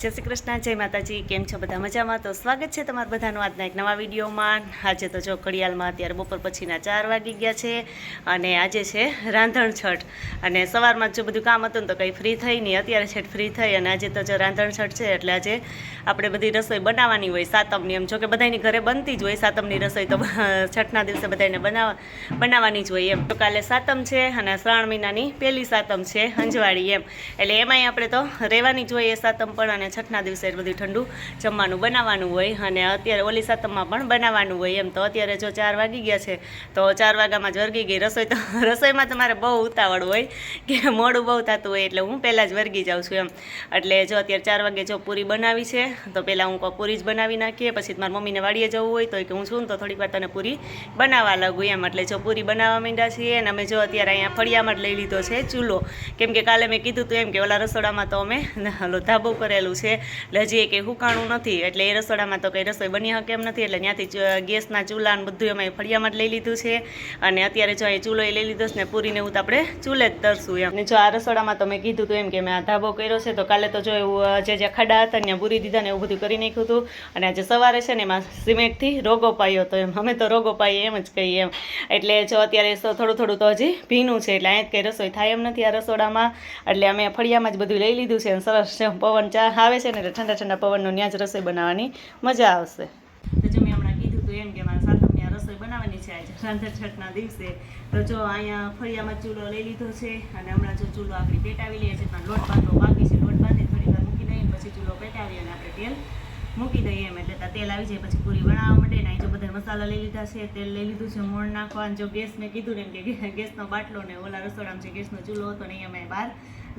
જય શ્રી કૃષ્ણ, જય માતાજી, કેમ છો બધા મજામાં? તો સ્વાગત છે તમારા બધાનું આજના એક નવા વિડીયોમાં. આજે તો જો ઘડિયાળમાં અત્યારે બપોર પછીના ચાર વાગી ગયા છે અને આજે છે રાંધણ છઠ. અને સવારમાં જો બધું કામ હતું ને તો કંઈ ફ્રી થઈ નહીં. અત્યારે છેટ ફ્રી થઈ અને આજે તો જો રાંધણ છઠ છે એટલે આજે આપણે બધી રસોઈ બનાવવાની હોય સાતમની. એમ જો કે બધાની ઘરે બનતી જ હોય સાતમની રસોઈ તો છઠના દિવસે બધાને બનાવવા બનાવવાની જ હોય એમ. તો કાલે સાતમ છે અને શ્રાવણ મહિનાની પહેલી સાતમ છે અંજવાળી એમ. એટલે એમાંય આપણે તો રહેવાની જ હોય એ સાતમ પણ અને છઠના દિવસે બધું ઠંડુ જમવાનું બનાવવાનું હોય. અને અત્યારે ઓલી સાતમમાં પણ બનાવવાનું હોય એમ. તો અત્યારે જો ચાર વાગી ગયા છે, તો ચાર વાગ્યામાં જ વર્ગી ગઈ. રસોઈ તો રસોઈમાં તમારે બહુ ઉતાવળ હોય કે મોડું બહુ થતું હોય એટલે હું પહેલાં જ વર્ગી જાઉં છું એમ. એટલે જો અત્યારે ચાર વાગે જો પૂરી બનાવી છે, તો પહેલાં હું કહું પૂરી જ બનાવી નાખીએ. પછી મારા મમ્મીને વાડીએ જવું હોય તો કે હું છું ને તો થોડીક વાર તને પૂરી બનાવવા લાગું એમ. એટલે જો પૂરી બનાવવા માંડ્યા છીએ અને અમે જો અત્યારે અહીંયા ફળિયામાં જ લઈ લીધો છે ચૂલો. કેમ કે કાલે મેં કીધું હતું એમ કે ઓલા રસોડામાં તો અમે ધાબો કરેલું છે. એટલે હજી એ કંઈ હુકાણું નથી. એટલે એ રસોડામાં તો કંઈ રસોઈ બની શકે એમ નથી. એટલે ત્યાંથી ગેસના ચૂલા ને બધું અમે ફળિયામાં જ લઈ લીધું છે. અને અત્યારે જો એ ચૂલો એ લઈ લીધો છે ને પૂરીને એવું તો આપણે ચૂલે જ તરશું એમ. ને જો આ રસોડામાં તો મેં કીધું હતું એમ કે મેં આ ધાબો કર્યો છે, તો કાલે તો જો એવું જે જે ખાડા હતા ત્યાં પૂરી દીધા ને એવું બધું કરી નાખ્યું હતું અને આજે સવારે છે ને એમાં સિમેન્ટથી રોગો પાયો તો એમ. અમે તો રોગો પાઈએ એમ જ કહીએ એમ. એટલે જો અત્યારે થોડું થોડું તો હજી ભીનું છે. એટલે અહીંયા કંઈ રસોઈ થાય એમ નથી આ રસોડામાં. એટલે અમે ફળિયામાં જ બધું લઈ લીધું છે સરસ પવન ચા આવે છે ને એટલે ઠંડા ઠંડા પવનનો ત્યાં જ રસોઈ બનાવવાની મજા આવશે. તો જો મેં હમણાં કીધું હતું એમ કે મારા સાતમની રસોઈ બનાવવાની છે આજે, રાંધણ છઠના દિવસે. તો જો અહીંયા ફળિયામાં ચૂલો લઈ લીધો છે અને હમણાં જો ચૂલો આપણે પેટાવી લઈએ છીએ, પણ લોટ બાંધો બાકી છે. લોટ બાંધી થોડી વાર મૂકી દઈએ પછી ચૂલો પેટાવી અને આપણે તેલ મૂકી દઈએ એમ. એટલે તેલ આવી જાય પછી પૂરી બનાવવા માટે ને જો બધા મસાલા લઈ લીધા છે, તેલ લઈ લીધું છે, મોણ નાખવા. જો ગેસ મેં કીધું ને એમ કે ગેસનો બાટલો ને ઓલા રસોડામાં છે ગેસનો ચૂલો હતો ને અહીંયા મેં બહાર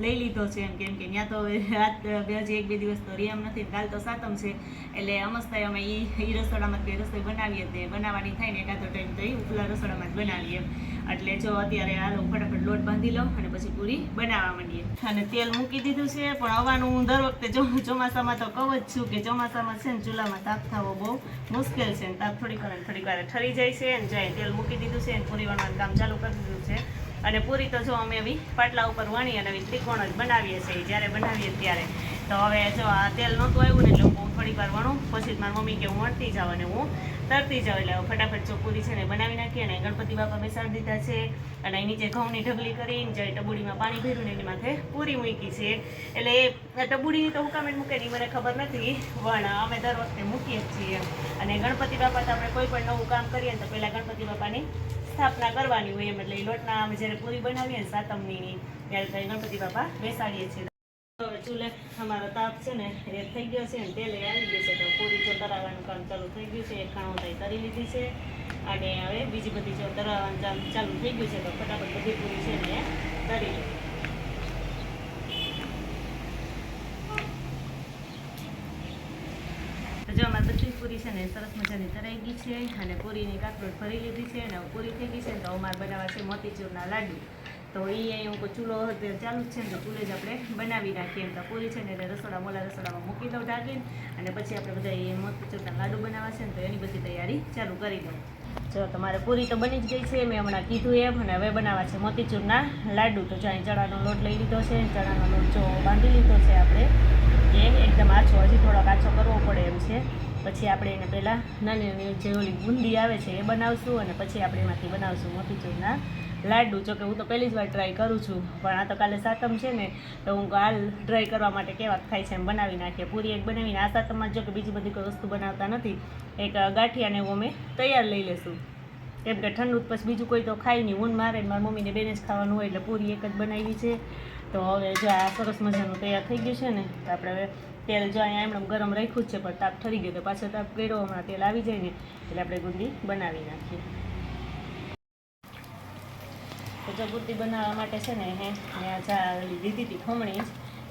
લઈ લીધો છે એમ કેમ કે ત્યાં તો રાત બે હજી એક બે દિવસ તો રિયામ નથી કાલ તો સાતમ છે. એટલે અમસ્તા અમે એ એ રસોડામાં જ રસોઈ બનાવીએ તે બનાવવાની થાય ને એકાદો ટાઈમ તો એ ઉપલા રસોડામાં જ બનાવીએ. એટલે જો અત્યારે હાલો ફટાફટ લોટ બાંધી લો અને પછી પૂરી બનાવવા માંડીએ. અને તેલ મૂકી દીધું છે, પણ હવાનું હું દર વખતે જો, ચોમાસામાં તો કહું જ છું કે ચોમાસામાં છે ને ચૂલામાં તાપ થવો બહુ મુશ્કેલ છે ને તાપ થોડીક વાર થોડીક વાર ઠરી જાય છે અને જાય તેલ મૂકી દીધું છે અને પૂરી વણવાનું કામ ચાલુ કરી દીધું છે. અને પૂરી તો જો અમે એવી પાટલા ઉપર વણી અને એવી ત્રિકોણ જ બનાવીએ છીએ. જ્યારે બનાવીએ ત્યારે તો હવે જો આ તેલ નહોતું આવ્યું ને એટલે હું થોડીક વાર વણું. પછી જ મારી મમ્મી કે હું વણતી જાઉં અને હું તરતી જાઉં. એટલે ફટાફટ જો પૂરી છે ને બનાવી નાખી અને ગણપતિ બાપા બેસાડી દીધા છે અને અહીં નીચે ઘઉંની ઢગલી કરીને જે ટબુડીમાં પાણી ભર્યું ને એની માથે પૂરી મૂકી છે. એટલે એ ટબુડીની તો હુકામેન્ટ મૂકે નહીં, મને ખબર નથી. પણ અમે દર વખતે મૂકીએ જ છીએ. અને ગણપતિ બાપા તો આપણે કોઈ પણ નવું કામ કરીએ તો પહેલાં ગણપતિ બાપાની સ્થાપના કરવાની હોય એમ એટલે લોટના અમે જ્યારે પૂરી બનાવીએ ને સાતમની ત્યારે ત્યાં ગણપતિ બાપા બેસાડીએ છીએ. હવે ચૂલે અમારો તાપ છે ને એ થઈ ગયો છે ને તેલે આવી ગયું છે તો પૂરી જો તરાવવાનું કામ ચાલુ થઈ ગયું છે, એક ખાણો થઈ તરી લીધી છે અને હવે બીજી બધી જો તરાવવાનું ચાલુ ચાલુ થઈ ગયું છે તો ફટાફટ બધી પૂરી છે ને તરી લો જો બધી પૂરી છે ને સરસ મજાની તરાઈ ગઈ છે અને પૂરીની કાકરોટ ભરી લીધી છે અને પૂરી થઈ ગઈ છે ને તો અમારે બનાવવા છે મોતીચૂરના લાડુ. તો એ અહીં હું ચૂલો ચાલુ જ છે ને તો ચૂલે જ આપણે બનાવી રાખીએ એમ તો પૂરી છે ને એટલે રસોડા મોલા રસોડામાં મૂકી દઉં ઢાંકીને અને પછી આપણે બધા એ મોતીચૂરના લાડુ બનાવવા છે ને તો એની બધી તૈયારી ચાલુ કરી દઉં. જો તમારે પૂરી તો બની જ ગઈ છે, મેં હમણાં કીધું એમ અને હવે બનાવવા છે મોતીચૂરના લાડુ. તો જો અહીં ચણાનો લોટ લઈ લીધો છે, ચણાનો લોટ જો બાંધી લીધો છે આપણે એ એકદમ આછો, હજી થોડોક આછો કરવો પડે એમ છે. પછી આપણે એને પહેલાં નાની નાની જે ઓલી બુંદી આવે છે એ બનાવશું અને પછી આપણે એમાંથી બનાવશું મોતીચૂરના લાડુ. જો કે હું તો પહેલી જ વાર ટ્રાય કરું છું, પણ આ તો કાલે સાતમ છે ને, તો હું હાલ ટ્રાય કરવા માટે કેવા થાય છે એમ બનાવી નાખીએ. પૂરી એક બનાવીને આ સાતમમાં જો કે બીજી બધી કોઈ વસ્તુ બનાવતા નથી, એક ગાંઠિયાને એવું અમે તૈયાર લઈ લેશું. કેમ કે ઠંડુ પછી બીજું કોઈ તો ખાય નહીં. ઊન મારે મારી મમ્મીને બેને જ ખાવાનું હોય એટલે પૂરી એક જ બનાવી છે. તો હવે જો આ સરસ મજાનું તૈયાર થઈ ગયું છે ને, તો આપણે હવે તેલ જો અહીંયા એમણે ગરમ રાખ્યું છે, પણ તાપ ઠરી ગયો તો પાછો તાપ કર્યો, હમણાં તેલ આવી જાય ને, એટલે આપણે ગુંદી બનાવી નાખીએ. તો જો ગુંદી બનાવવા માટે છે ને, હે, મેં આ લીધી હતી ખમણી.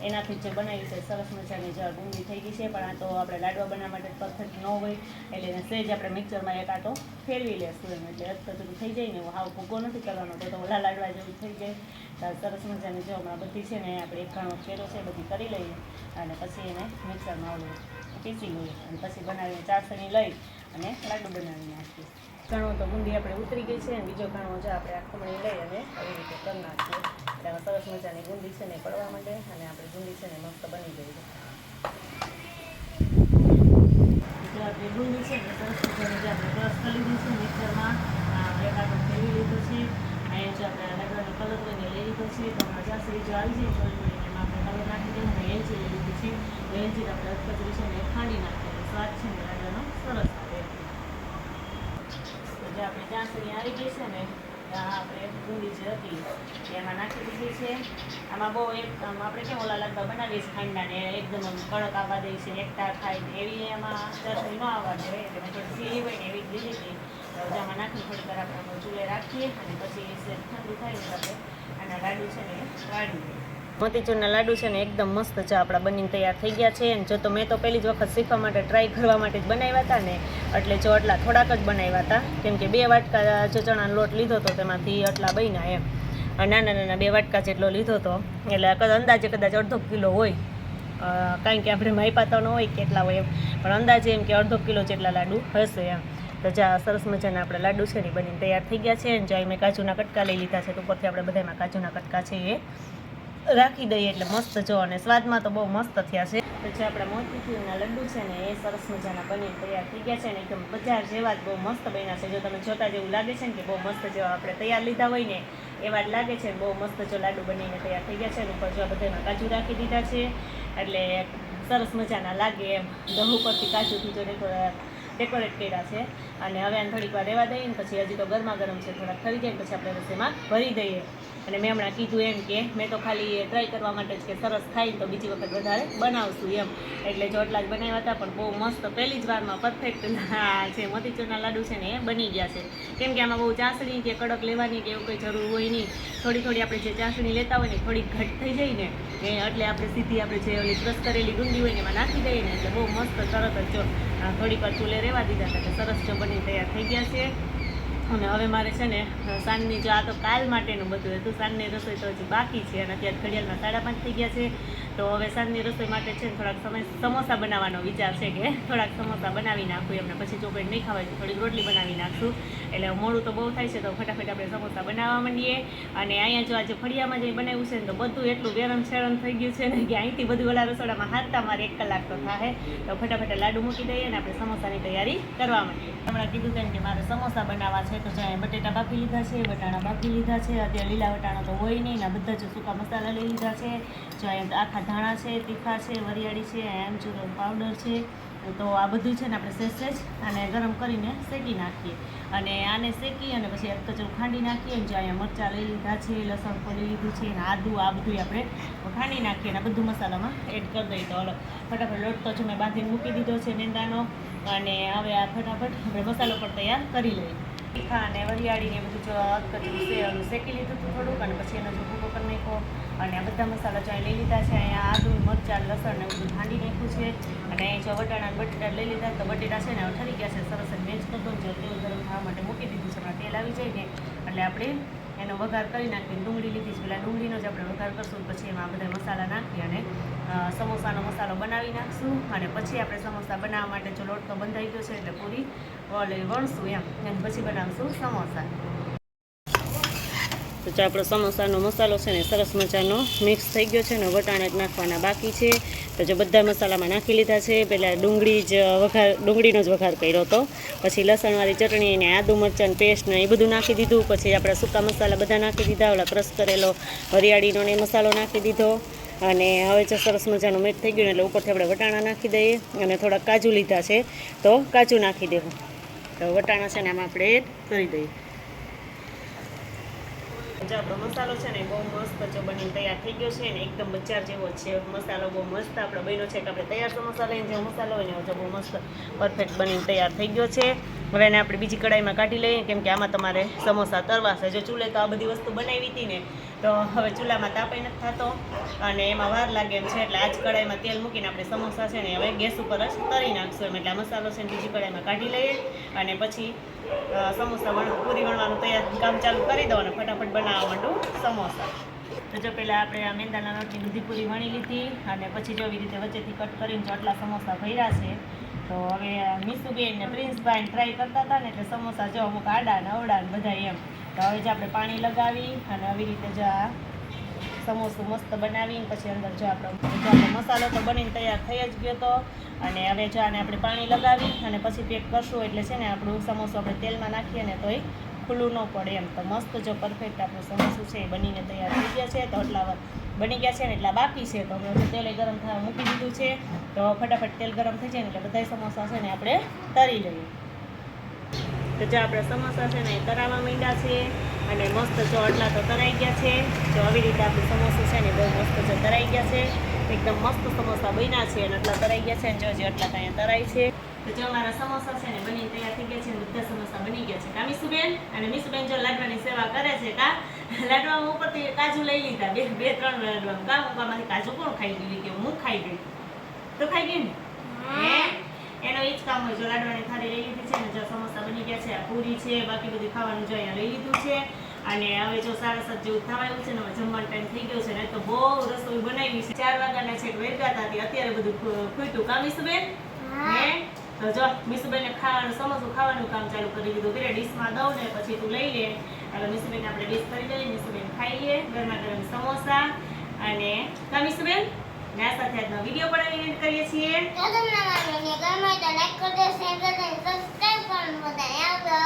એનાથી જ બનાવી છે, સરસ મજાની જળ ગુંદી થઈ ગઈ છે, પણ આ તો આપણે લાડવા બનાવવા માટે પરફેક્ટ ન હોય, એટલે એને સહેજ આપણે મિક્સરમાં એક આટો ફેરવી લેશું એમ, એટલે અધકચરું થઈ જાય ને એવું હાવ ભૂગો નથી કરવાનો, તો તો ઓલા લાડવા જેવું થઈ જાય. સરસ મજાની જો હમણાં બધી છે ને, આપણે એક ઘણો ચેરો છે બધી કરી લઈએ અને પછી એને મિક્સરમાં ઓલું પીસી લઈએ અને પછી બનાવીને ચાસણી લઈ અને લાડુ બનાવી નાખીએ. ઘણો તો બુંદી આપણે ઉતરી ગઈ છે અને બીજો ઘણો જો આપણે આ ખમણી લઈ અને આવી રીતે કરી નાખીએ. એટલે આમાં સરસ મજાની બુંદી છે ને પડવા માંડે અને આપણે બુંદી છે ને મસ્ત બની ગઈ છે. ગુંદી છે ને સરસ મજાની જે આપણે ક્રશ કરી લીધી છે મિક્સરમાં. આટો ફેરવી લીધો છે. અહીંયા જો આપણે લગવાનો કલર હોય લઈ લીધો છે, તો જાસરી જો આવી જાય એમાં આપણે કલર નાખી દઈએ અને એલચી લીધી છે. એલચી આપણે અધકચરી છે ને ખાંડી નાખીએ. સ્વાદ છે ને સરસ જે આપણે સુધી આવી ગઈ છે ને, ત્યાં આપણે ભૂંડી જે હતી, એમાં નાખી દીધી છે. આમાં બહુ એક આપણે કેમ ઓલા લાડવા બનાવીએ છીએ, ખાંડાને એકદમ કડક આવવા દઈએ છીએ એકતા ખાય એવી એમાં ચટણી ન આવવા દે. એટલે મેં થોડી સીરી હોય ને એવી જ લીધી હતી. તો નાખી થોડીક વાર આપણે ચૂલે રાખીએ અને પછી ઠંડુ થાય ને આપણે આના લાડુ છે ને વાળી મોતીચૂરના લાડુ છે ને એકદમ મસ્ત છે આપણા બનીને તૈયાર થઈ ગયા છે. અને જો તો મેં તો પહેલી જ વખત શીખવા માટે ટ્રાય કરવા માટે જ બનાવ્યા હતા ને, એટલે જો આટલા થોડાક જ બનાવ્યા હતા. કેમ કે બે વાટકા જો ચણાનો લોટ લીધો હતો તેમાંથી આટલા બન્યા એમ. નાના નાના બે વાટકા જેટલો લીધો હતો એટલે કદાચ અંદાજે કદાચ અડધો કિલો હોય. કારણ કે આપણે માયપા તો ન હોય કેટલા હોય એમ. પણ અંદાજે એમ કે અડધો કિલો જેટલા લાડુ હશે એમ. તો જા, સરસ મજાના આપણે લાડુ છે ને બનીને તૈયાર થઈ ગયા છે. અને જ્યાં મેં કાજુના કટકા લઈ લીધા છે, તો ઉપરથી આપણે બધામાં કાજુના કટકા છે એ રાખી દઈએ એટલે મસ્ત જો, અને સ્વાદમાં તો બહુ મસ્ત થયા છે. તો જે આપણા મોતીચૂરના લડ્ડુ છે ને, એ સરસ મજાના બની તૈયાર થઈ ગયા છે ને એકદમ બજાર જેવા જ બહુ મસ્ત બન્યા છે. જો તમે જોતા જેવું લાગે છે ને કે બહુ મસ્ત જેવા આપણે તૈયાર લીધા હોય ને, એવા જ લાગે છે બહુ મસ્ત જો લાડુ બનીને તૈયાર થઈ ગયા છે અને ઉપર જો બધામાં કાજુ રાખી દીધા છે. એટલે સરસ મજાના લાગે એમ. દહુ પરથી કાજુથી જો ડેકોરે- ડેકોરેટ કર્યા છે. અને હવે આને થોડીક વાર રહેવા દઈએ ને પછી હજી તો ગરમા ગરમ છે, થોડાક થઈ જાય પછી આપણે રસોઈમાં ભરી દઈએ. અને મેં હમણાં કીધું એમ કે મેં તો ખાલી ટ્રાય કરવા માટે જ કે સરસ થાય તો બીજી વખત વધારે બનાવશું એમ. એટલે ચોટલા જ બનાવ્યા હતા, પણ બહુ મસ્ત પહેલી જ વારમાં પરફેક્ટ છે મોતીચૂરના લાડુ છે ને એ બની ગયા છે. કેમ કે આમાં બહુ ચાસણી કે કડક લેવાની કે એવું કંઈ જરૂર હોય નહીં. થોડી થોડી આપણે જે ચાસણી લેતા હોય ને થોડી ઘટ થઈ જાય ને એટલે આપણે સીધી આપણે જે ઓલી ક્રશ કરેલી ગુંદી હોય ને એમાં નાખી દઈએ ને, એટલે બહુ મસ્ત તરત જ જો થોડીક વાર ચૂલે રહેવા દીધા હતા સરસ બની તૈયાર થઈ ગયા છે. અને હવે મારે છે ને સાંજની જો આ તો કાલ માટેનું બધું હતું, સાંજની રસોઈ તો હજી બાકી છે અને અત્યારે ઘડિયાળમાં સાડા પાંચ થઈ ગયા છે. તો હવે સાંજની રસોઈ માટે છે ને થોડાક સમય સમોસા બનાવવાનો વિચાર છે કે થોડાક સમોસા બનાવી નાખું એમને. પછી ચોકડી નહીં ખાવાય તો થોડીક રોટલી બનાવી નાખશું. એટલે મોડું તો બહુ થાય છે તો ફટાફટ આપણે સમોસા બનાવવા માંડીએ. અને અહીંયા જો આજે ફળિયામાં જે બનાવ્યું છે ને, તો બધું એટલું વેરમ શેરમ થઈ ગયું છે ને કે અહીંથી બધું ઓલા રસોડામાં હાથતા મારે એક કલાક તો થાય તો ફટાફટ લાડુ મૂકી દઈએ અને આપણે સમોસાની તૈયારી કરવા માંડીએ. હમણાં કીધું તેમ કે મારે સમોસા બનાવવા છે. તો જ્યાં બટેટા બાફી લીધા છે, વટાણા બાફી લીધા છે, અત્યારે લીલા વટાણા તો હોય નહીં ને બધા જ સૂકા મસાલા લઈ લીધા છે. જો અહીંયા આખા ધાણા છે, તીખા છે, વરિયાળી છે આમચૂર પાવડર છે. તો આ બધું છે ને આપણે સહેજ અને ગરમ કરીને શેકી નાખીએ. અને આને શેકી અને પછી એક કચરું ખાંડી નાખીએ જો અહીંયા મરચાં લઈ લીધા છે, લસણ ખોલી લીધું છે અને આદું, આ બધું આપણે ખાંડી નાખીએ અને બધું મસાલામાં એડ કરી દઈએ તો અલગ ફટાફટ લોટ તો જો મેં બાંધીને મૂકી દીધો છે નેંદાનો અને હવે આ ફટાફટ આપણે મસાલો પણ તૈયાર કરી લઈએ. તીખા અને વરિયાળીને બધું અધકચરું છે શેકી લીધું હતું થોડુંક અને પછી એનો ભૂકો કરી નાખ્યો અને આ બધા મસાલા જો લઈ લીધા છે. અહીંયા આદુ, મરચાં, લસણ ને બધું ખાંડી નાખ્યું છે. અને અહીં જો વટાણા બટેટા લઈ લીધા તો બટેટા છે ને ઠરી ગયા છે. સરસ મેચ કરતો દો જો તેલ ગરમ થવા માટે મૂકી દીધું છે. તેલ આવી જાય ને એટલે આપણે એનો વઘાર કરી નાખીને ડુંગળી લીધી છે. પેલા ડુંગળીનો જ આપણે વઘાર કરશું, પછી એમાં બધા મસાલા નાખી અને સમોસાનો મસાલો બનાવી નાખશું અને પછી આપણે સમોસા બનાવવા માટે જો લોટ તો બંધાઈ ગયો છે એટલે પૂરી વણશું એમ. અને પછી બનાવશું સમોસા. તો આપણો સમોસાનો મસાલો છે ને, સરસ મજાનો મિક્સ થઈ ગયો છે ને વટાણા જ નાખવાના બાકી છે. તો જો બધા મસાલામાં નાખી લીધા છે પહેલાં ડુંગળી જ વઘાર, ડુંગળીનો જ વઘાર કર્યો હતો. પછી લસણવાળી ચટણી ને આદુ મરચાં પેસ્ટ ને એ બધું નાખી દીધું. પછી આપણે સૂકા મસાલા બધા નાખી દીધા, ઓલા ક્રશ કરેલો વરિયાળીનો ને મસાલો નાખી દીધો. અને હવે જો સરસ મજાનું મેટ થઈ ગયું એટલે ઉપરથી આપણે વટાણા નાખી દઈએ અને થોડા કાજુ લીધા છે, તો કાજુ નાખી દેવું. તો વટાણા છે ને આમાં આપણે એડ કરી દઈએ. જે આપણો મસાલો છે ને બહુ મસ્ત જો બનીને તૈયાર થઈ ગયો છે ને એકદમ બજાર જેવો છે. મસાલો બહુ મસ્ત આપણો બન્યો છે કે આપણે તૈયાર સમોસા લઈને જેવો મસાલો હોય ને જો બહુ મસ્ત પરફેક્ટ બનીને તૈયાર થઈ ગયો છે. હવે એને આપણે બીજી કઢાઈમાં કાઢી લઈએ, કેમ કે આમાં તમારે સમોસા તરવાશે જો ચૂલે તો આ બધી વસ્તુ બનાવી હતી ને તો હવે ચૂલામાં તાપાઈ નથી થતો અને એમાં વાર લાગે એમ છે એટલે આજ કડાઈમાં તેલ મૂકીને આપણે સમોસા છે ને હવે ગેસ ઉપર જ તરી નાખશું એટલે મસાલો છે બીજી કડાઈમાં કાઢી લઈએ અને પછી સમોસા વણ, પૂરી વણવાનું તૈયાર કામ ચાલુ કરી દો અને ફટાફટ બનાવવા માંડું સમોસા. તો જો પહેલાં આપણે આ મેંદાના રોટલી દૂધી પૂરી વણી લીધી અને પછી જો એવી રીતે વચ્ચેથી કટ કરીને જો આટલા સમોસા ભર્યા છે, તો હવે મીસુબેન ને પ્રિન્સભાઈ ટ્રાય કરતા હતા ને એટલે સમોસા જો અમુક આડા ને અવડા ને બધા એમ. તો હવે જે આપણે પાણી લગાવી અને આવી રીતે જો આ સમોસું મસ્ત બનાવીને પછી અંદર જો આપણો મસાલો તો બનીને તૈયાર થઈ જ ગયો હતો અને હવે જો આને આપણે પાણી લગાવી અને પછી પેક કરશું એટલે છે ને આપણું સમોસું આપણે તેલમાં નાખીએ ને તો એ ખુલ્લું ન પડે એમ. તો મસ્ત જો પરફેક્ટ આપણું સમોસું છે એ બનીને તૈયાર થઈ ગયા છે. તો એટલા બની ગયા છે ને એટલા બાકી છે. તો હવે તેલ ગરમ થવા મૂકી દીધું છે. તો ફટાફટ તેલ ગરમ થઈ જાય ને એટલે બધા સમોસા છે ને આપણે તરી લઈએ. તો જો આપણે સમોસા છે ને એ તરાવા માંડ્યા છે અને મસ્ત જો આટલા તો તરાઈ ગયા છે. જો આવી રીતે આપણે સમોસા છે ને બહુ મસ્ત જો તરાઈ ગયા છે. એકદમ મસ્ત સમોસા બન્યા છે અને આટલા તરાઈ ગયા છે અને જો જે આટલા તો અહીંયા તરાઈ છે. તો જો અમારા સમોસા છે ને બની તૈયાર થઈ ગયા છે બધા સમોસા બની ગયા છે. કા મીસુબેન? અને મીસુબેન જો લાડવાની સેવા કરે છે કા? લાડવામાં ઉપરથી કાજુ લઈ લીધા. બે બે ત્રણ લાડવા. કા? મૂકવામાંથી કાજુ કોણ ખાઈ ગયું કે હું ખાઈ ગઈ? તો ખાઈ ગઈ ને? હે? એનો એક જ કામ હોય જો લાડવાની થાળી લઈ લીધી છે ને જો સમોસા બની ગયા છે પૂરી છે બાકી બધું ખાવાનું જો અહીંયા લઈ લીધું છે. અને હવે જો સાડા સાત જેવું થવા આવ્યું છે ને જમવાનો ટાઈમ થઈ ગયો છે ને તો બહુ રસોઈ બનાવી છે. ચાર વાગ્યાના છે વેરગા હતી અત્યારે બધું ખૂટ્યું. કામ મીસુબેન? હે. તો જો મીસુબેને ખાવાનું સમોસું ખાવાનું કામ ચાલુ કરી દીધું. પેલા ડીશમાં દઉં ને પછી તું લઈ લે. એટલે મીસુબેન આપણે ડીશ કરી દઈએ મીસુબેન ખાઈ લે ગરમા ગરમ સમોસા. અને કા મીસુબેન? ના સાથે આજનો વીડિયો પણ અહીં એન્ડ કરીએ છીએ. જો તમને મારો વીડિયો ગમ્યો તો લાઈક કરજો શેર કરજો સબસ્ક્રાઇબ કરવાનું બધા આવજો.